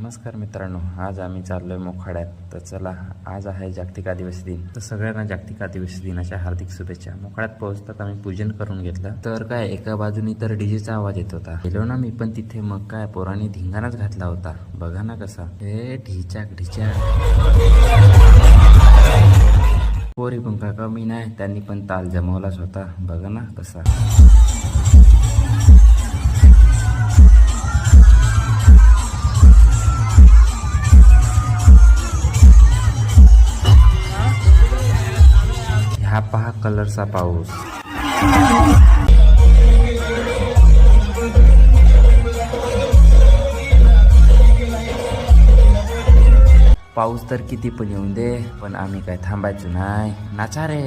नमस्कार मित्रांनो आज आम्ही चाललो आहे मोखाड्यात. तर चला आज आहे जागतिक आदिवासी दिन. तर सगळ्यांना जागतिक आदिवासी दिनाच्या हार्दिक शुभेच्छा. मोखाड्यात पोहोचतात आम्ही पूजन करून घेतलं. तर काय एका बाजूनी तर डीजेचा आवाज येत होता. गेलो ना मी पण तिथे मग काय पोरांनी धिंगाणाच घातला होता. बघा ना कसा. हे ढिचाक ढिचाक. पोरी पण का कमी नाही. त्यांनी पण ताल जमवलाच होता बघा ना कसा. हा पहा कलरचा पाऊस पाऊस तर किती पण येऊन दे पण आम्ही काय थांबायचो नाही नाचा रे